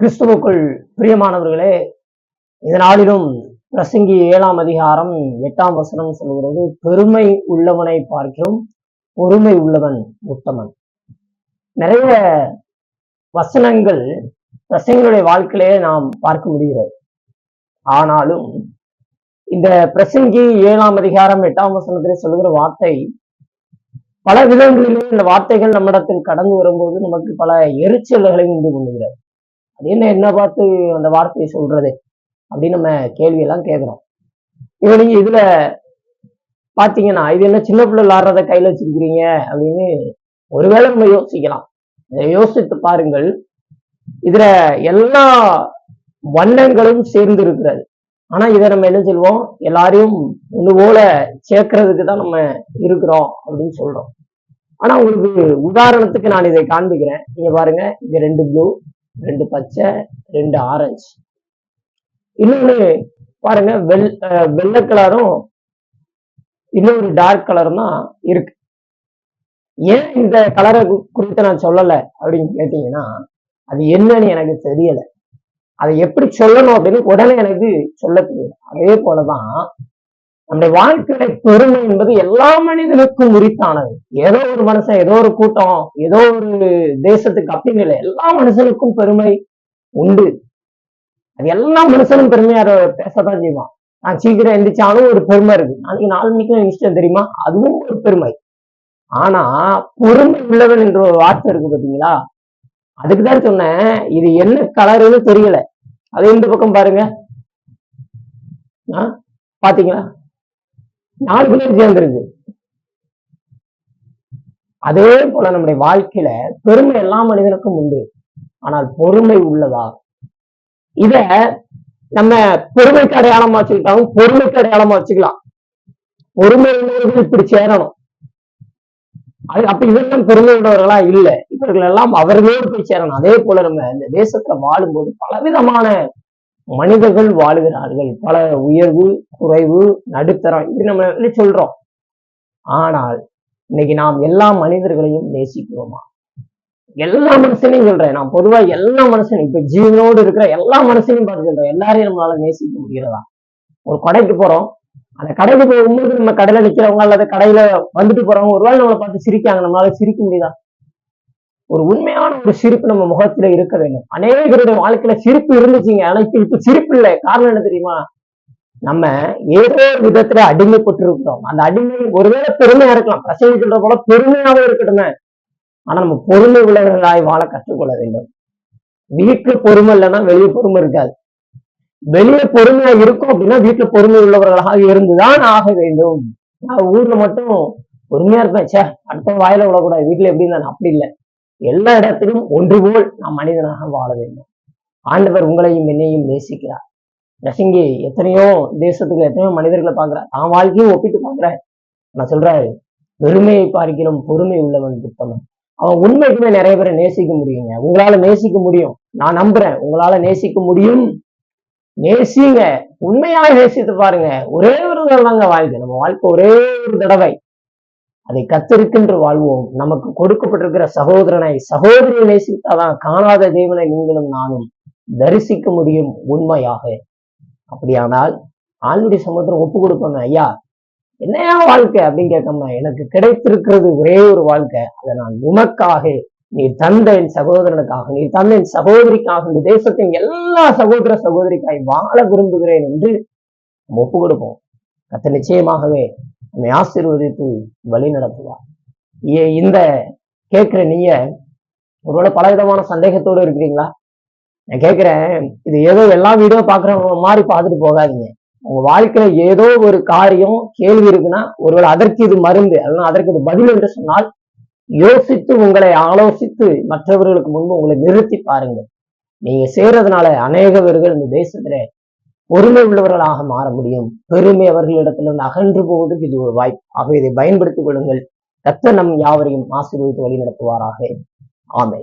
கிறிஸ்துவுக்குள் பிரியமானவர்களே இந்த நாளிலும் பிரசங்கி ஏழாம் அதிகாரம் எட்டாம் வசனம் சொல்கிறது பெருமை உள்ளவனை பார்க்கிறோம் பொறுமை உள்ளவன் உத்தமன். நிறைய வசனங்கள் பிரசங்களுடைய வாழ்க்கையிலே நாம் பார்க்க முடிகிறது. ஆனாலும் இந்த பிரசங்கி ஏழாம் அதிகாரம் எட்டாம் வசனத்திலே சொல்லுகிற வார்த்தை பல விதங்களிலே இந்த வார்த்தைகள் நம்மிடத்தில் கடந்து வரும்போது நமக்கு பல எரிச்சல்களை உண்டு பண்ணுகிறது. அது என்ன என்ன பார்த்து அந்த வார்த்தையை சொல்றது அப்படின்னு நம்ம கேள்வி எல்லாம் கேட்கிறோம். இப்போ நீங்க இதுல பாத்தீங்கன்னா இது என்ன சின்ன பிள்ளை விளாடுறத கையில வச்சிருக்கிறீங்க அப்படின்னு ஒருவேளை நம்ம யோசிக்கலாம். இதை யோசித்து பாருங்கள். இதுல எல்லா வண்ணங்களும் சேர்ந்து இருக்கிறது. ஆனா இதை நம்ம என்ன சொல்லுவோம் எல்லாரையும் ஒண்ணு போல சேர்க்கறதுக்கு தான் நம்ம இருக்கிறோம் அப்படின்னு சொல்றோம். ஆனா உங்களுக்கு உதாரணத்துக்கு நான் இதை காண்பிக்கிறேன். நீங்க பாருங்க இது ரெண்டு ப்ளூ ரெண்டு பச்சை ரெண்டு ஆரஞ்சு. இன்னொன்னு பாருங்க வெள் வெள்ளை கலரும் இன்னொரு டார்க் கலரும் தான் இருக்கு. ஏன் இந்த கலரை குறித்து நான் சொல்லல அப்படின்னு கேட்டீங்கன்னா அது என்னன்னு எனக்கு தெரியல. அதை எப்படி சொல்லணும் அப்படின்னு உடனே எனக்கு சொல்ல தெரியல அதே போலதான் நம்முடைய வாழ்க்கையில பெருமை என்பது எல்லா மனிதனுக்கும் உரித்தானது. ஏதோ ஒரு மனுஷன் ஏதோ ஒரு கூட்டம் ஏதோ ஒரு தேசத்துக்கு அப்படின்னு இல்லை. எல்லா மனுஷனுக்கும் பெருமை உண்டு. அது எல்லா மனுஷனும் பெருமையா பேசத்தான் செய்வான். நான் சீக்கிரம் எந்திரிச்சாலும் ஒரு பெருமை இருக்கு. நாளைக்கு நாலு மணிக்கு இஷ்டம் தெரியுமா? அதுவும் ஒரு பெருமை. ஆனா பொறுமை உள்ளவன் என்ற ஒரு வார்த்தை இருக்கு பாத்தீங்களா? அதுக்கு தான் சொன்னேன் இது என்ன கலருன்னு தெரியல. அது இந்த பக்கம் பாருங்க. பாத்தீங்களா? நாலு பேர் சேர்ந்துருக்கு அதே போல நம்முடைய வாழ்க்கையில பெருமை எல்லா மனிதனுக்கும் உண்டு. ஆனால் பொறுமை உள்ளதா? இத நம்ம பெருமைக்கு அடையாளமா வச்சுக்கிட்டாலும் பொறுமைக்கு அடையாளமா வச்சுக்கலாம். பொறுமை உள்ளவர்கள் இப்படி சேரணும். அது அப்ப இவர்கள் பெருமை உள்ளவர்களா இல்ல. இவர்கள் எல்லாம் அவர்களோடு போய் சேரணும். அதே போல நம்ம இந்த தேசத்துல வாழும்போது பலவிதமான மனிதர்கள் வாழுகிறார்கள். பல உயர்வு குறைவு நடுத்தரம் இப்படி நம்ம சொல்றோம்? ஆனால் இன்னைக்கு நாம் எல்லா மனிதர்களையும் நேசிக்கிறோமா? எல்லா மனுஷனையும் சொல்றேன். நான் பொதுவா எல்லா மனுஷனும் இப்ப ஜீவனோடு இருக்கிற எல்லா மனுஷனையும் பார்த்து சொல்றேன். எல்லாரையும் நம்மளால நேசிக்க முடிகிறதா? ஒரு கடைக்கு போறோம். அந்த கடைக்கு போகும்போது நம்ம கடையில நிக்கிறவங்க அல்லது கடையில வந்துட்டு போறவங்க ஒருவேளை நம்மளை பார்த்து சிரிக்காங்க நம்மளால சிரிக்க முடியுதா? ஒரு உண்மையான ஒரு சிரிப்பு நம்ம முகத்துல இருக்க வேண்டும். அநேகருடைய வாழ்க்கையில சிரிப்பு இருந்துச்சுங்க. ஆனா இப்ப இப்ப சிரிப்பு இல்லை. காரணம் என்ன தெரியுமா? நம்ம ஏதோ விதத்துல அடிமைப்பட்டு இருக்கிறோம் அந்த அடிமை ஒருவேளை பெருமையா இருக்கலாம். பிரசங்க சொல்ற போல பெருமையாவே இருக்கட்டுமே. ஆனா நம்ம பொறுமை உள்ளவர்களாய் வாழ கற்றுக்கொள்ள வேண்டும். வீட்டுல பொறுமை இல்லைன்னா வெளியே பொறுமை இருக்காது. வெளியே பொறுமையா இருக்கும் அப்படின்னா வீட்டுல பொறுமை உள்ளவர்களாக இருந்துதான் ஆக வேண்டும். நான் ஊர்ல மட்டும் பொறுமையா இருப்பேன். ச்சே அடுத்த வாயில விடக்கூடாது வீட்டுல எப்படி இருந்தாலும் அப்படி இல்லை. எல்லா இடத்திலும் ஒன்று போல் நாம் மனிதனாக வாழ வேண்டும். ஆண்டவர் உங்களையும் என்னையும் நேசிக்கிறார். ரசிங்கி எத்தனையோ தேசத்துக்கு எத்தனையோ மனிதர்களை பார்க்கிறார். தான் வாழ்க்கையும் ஒப்பிட்டு பார்க்கிறார். நான் சொல்றாரு பெருமையை பார்க்கிறோம் பொறுமை உள்ளவன் புத்தமன் அவன் உண்மைக்குமே நிறைய பேரை நேசிக்க முடியுங்க. உங்களால நேசிக்க முடியும். நான் நம்புறேன். உங்களால நேசிக்க முடியும். நேசிங்க. உண்மையாக நேசித்து பாருங்க. ஒரே ஒரு தடவை தாங்க வாழ்க்கை. நம்ம வாழ்க்கை ஒரே ஒரு தடவை. அதை கத்திருக்கின்ற வாழ்வோம். நமக்கு கொடுக்கப்பட்டிருக்கிற சகோதரனை சகோதரியை நேசித்தாதான் காணாத தேவனை நீங்களும் நானும் தரிசிக்க முடியும் உண்மையாக. அப்படியானால் ஆளுடைய சமுத்திரம் ஒப்பு கொடுப்போங்க ஐயா என்னையா வாழ்க்கை? அப்படின்னு கேட்காம எனக்கு கிடைத்திருக்கிறது ஒரே ஒரு வாழ்க்கை. அதை நான் உமக்காக நீ தந்த என் சகோதரனுக்காக நீ தந்த என் சகோதரிக்காக இந்த தேசத்தின் எல்லா சகோதர சகோதரிக்காய் வாழ விரும்புகிறேன் என்று நம்ம ஒப்பு கொடுப்போம். கத்த நிச்சயமாகவே உன்னை ஆசீர்வதித்து வழி நடத்துவார் ஏ- இந்த கேட்குற நீங்க ஒருவேளை பலவிதமான சந்தேகத்தோடு இருக்கிறீங்களா? நான் கேட்கிறேன் இது ஏதோ எல்லா வீடியோ பார்க்குற மாதிரி பார்த்துட்டு போகாதீங்க. உங்க வாழ்க்கையில ஏதோ ஒரு காரியம் கேள்வி இருக்குன்னா ஒருவேளை அதற்கு இது மருந்து அல்லது அதற்கு இது பதில் என்று சொன்னால் யோசித்து உங்களை ஆலோசித்து மற்றவர்களுக்கு முன்பு உங்களை நிறுத்தி பாருங்கள். நீங்க செய்யறதுனால அநேக பேர்கள் இந்த தேசத்துல பொறுமை உள்ளவர்களாக மாற முடியும். பெருமை அவர்களிடத்திலிருந்து அகன்று போவதற்கு இது ஒரு வாய்ப்பு. ஆகவே இதை பயன்படுத்திக் கொள்ளுங்கள். ரத்த நம் யாவரையும் ஆசீர்வதித்து வழி நடத்துவாராக ஆமை